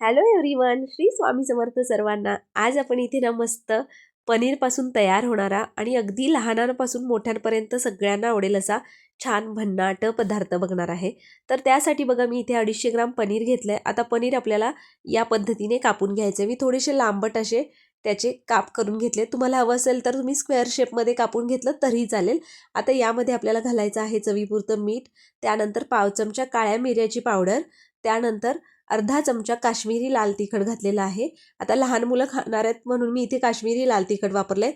Hello everyone Shri Swami Samarth सर्वांना. आज आपण इथे ना मस्त पनीरपासून तयार होणारा आणि अगदी लहानांपासून मोठ्यांपर्यंत सगळ्यांना आवडेल असा छान भन्नाट पदार्थ बघणार आहे. तर त्यासाठी बघा मी इथे अडीचशे ग्राम पनीर घेतलं आहे आता पनीर आपल्याला या पद्धतीने कापून घ्यायचं आहे मी थोडेसे लांबट असे त्याचे काप करून घेतले. तुम्हाला हवं असेल तर तुम्ही स्क्वेअर शेपमध्ये कापून घेतलं तरीही चालेल. आता यामध्ये आपल्याला घालायचं आहे चवीपुरतं मीठ त्यानंतर पाव चमचा काळ्या मिऱ्याची पावडर त्यानंतर अर्धा चमचा काश्मीरी लाल तिखट घातलेला आहे. आता लहान मुलं खाणार आहेत म्हणून मी इथे काश्मीरी लाल तिखट वापरलं आहे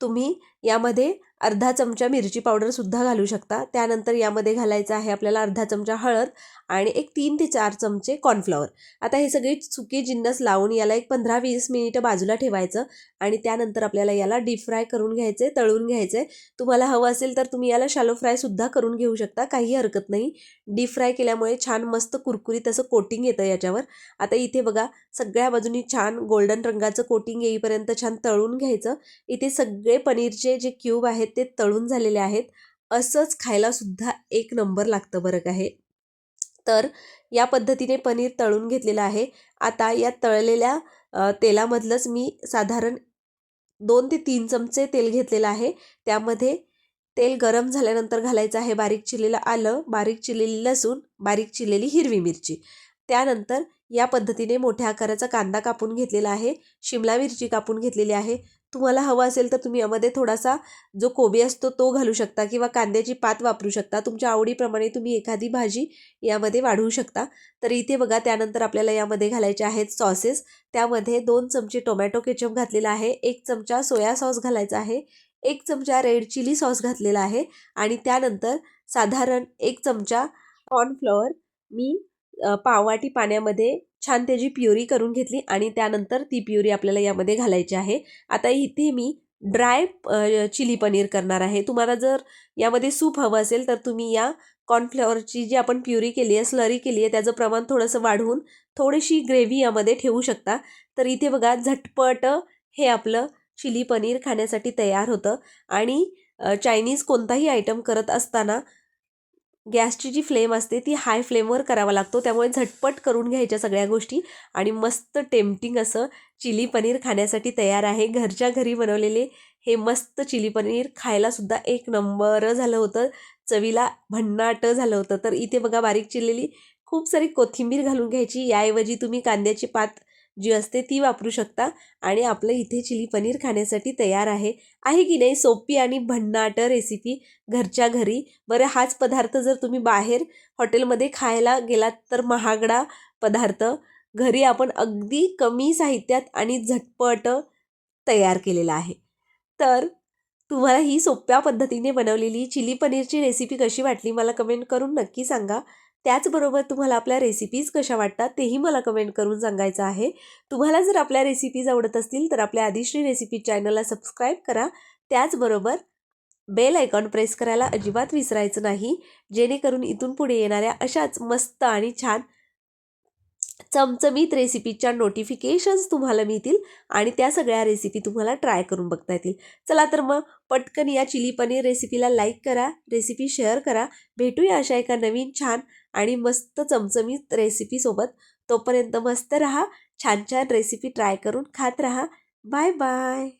तुम्ही यामध्ये अर्धा चमचा मिरची पावडरसुद्धा घालू शकता. त्यानंतर यामध्ये घालायचं आहे आपल्याला अर्धा चमचा हळद आणि एक तीन ते चार चमचे कॉर्नफ्लॉवर आता हे सगळे सुके जिन्नस लावून याला एक पंधरा वीस मिनिटं बाजूला ठेवायचं आणि त्यानंतर आपल्याला याला डीप फ्राय करून घ्यायचे तळून घ्यायचे. तुम्हाला हवं असेल तर तुम्ही याला शॅलो फ्रायसुद्धा करून घेऊ शकता काही हरकत नाही. डीप फ्राय केल्यामुळे छान मस्त कुरकुरीत असं कोटिंग येतं याच्यावर. आता इथे बघा सगळ्या बाजूनी छान गोल्डन रंगाचं कोटिंग येईपर्यंत छान तळून घ्यायचं. इथे सगळे पनीरचे जे क्यूब आहेत ते तळून झालेले आहेत. असंच खायला सुद्धा एक नंबर लागतं बरं का हे. तर या पद्धतीने पनीर तळून घेतलेलं आहे. आता या तळलेल्या तेलामधलंच मी साधारण दोन ते तीन चमचे तेल घेतलेलं आहे. त्यामध्ये तेल गरम झाल्यानंतर घालायचं आहे बारीक चिरलेलं आलं बारीक चिरलेली लसूण बारीक चिरलेली हिरवी मिरची. त्यानंतर या पद्धतीने मोठ्या आकाराचा कांदा कापून घेतलेला आहे. शिमला मिरची कापून घेतलेली आहे. तुम्हाला हवं असेल तर तुम्ही यामध्ये थोडासा जो कोबी असतो तो घालू शकता किंवा कांद्याची पात वापरू शकता. तुमच्या आवडीप्रमाणे तुम्ही एखादी भाजी यामध्ये वाढवू शकता. तर इथे बघा त्यानंतर आपल्याला यामध्ये घालायचे आहेत सॉसेस त्यामध्ये दोन चमचे टोमॅटो केचप घातलेला आहे. एक चमचा सोया सॉस घालायचा आहे. एक चमचा रेड चिली सॉस घातलेला आहे. आणि त्यानंतर साधारण एक चमचा कॉर्नफ्लॉवर मी पाववाटी पाण्यामध्ये छान त्याची प्युरी करून घेतली आणि त्यानंतर ती प्युरी आपल्याला यामध्ये घालायची आहे. आता इथे मी ड्राय चिली पनीर करणार आहे. तुम्हाला जर यामध्ये सूप हवं असेल तर तुम्ही या कॉर्नफ्लॉवरची जी आपण प्युरी केली आहे स्लरी केली आहे त्याचं प्रमाण थोडंसं वाढवून थोडीशी ग्रेव्ही यामध्ये ठेवू शकता. तर इथे बघा झटपट हे आपलं चिली पनीर खाण्यासाठी तयार होतं. आणि चायनीज कोणताही आयटम करत असताना गॅसची जी फ्लेम असते ती हाय फ्लेमवर करावा लागतो. त्यामुळे झटपट करून घ्यायच्या सगळ्या गोष्टी आणि मस्त टेम्पटिंग असं चिली पनीर खाण्यासाठी तयार आहे. घरच्या घरी बनवलेले हे मस्त चिली पनीर खायलासुद्धा एक नंबर झालं होतं. चवीला भन्नाट झालं होतं. तर इथे बघा बारीक चिरलेली खूप सारी कोथिंबीर घालून घ्यायची. याऐवजी तुम्ही कांद्याची पात जी असते ती वापरू शकता. आणि आपलं इथे चिली पनीर खाण्यासाठी तयार आहे. आहे की नाही सोपी आणि भन्नाट रेसिपी घरच्या घरी. बरं हाच पदार्थ जर तुम्ही बाहेर हॉटेलमध्ये खायला गेलात तर महागडा पदार्थ. घरी आपण अगदी कमी साहित्यात आणि झटपट तयार केलेला आहे. तर तुम्हाला ही सोप्या पद्धतीने बनवलेली चिली पनीरची रेसिपी कशी वाटली मला कमेंट करून नक्की सांगा. त्याचबरोबर तुम्हाला आपल्या रेसिपीज कशा वाटतात तेही मला कमेंट करून सांगायचं आहे. तुम्हाला जर आपल्या रेसिपीज आवडत असतील तर आपल्या आदिश्री रेसिपी चॅनलला सबस्क्राईब करा. त्याचबरोबर बेल आयकॉन प्रेस करायला अजिबात विसरायचं नाही. जेणेकरून इथून पुढे येणाऱ्या अशाच मस्त आणि छान चमचमीत रेसिपीच्या नोटिफिकेशन्स तुम्हाला मिळतील आणि त्या सगळ्या रेसिपी तुम्हाला ट्राय करून बघता येतील. चला तर मग पटकन या चिली पनीर रेसिपीला लाईक करा रेसिपी शेअर करा. भेटूया अशा एका नवीन छान आणि मस्त चमचमीत रेसिपीसोबत तोपर्यंत मस्त रहा छान छान रेसिपी ट्राय करून खात रहा. Bye bye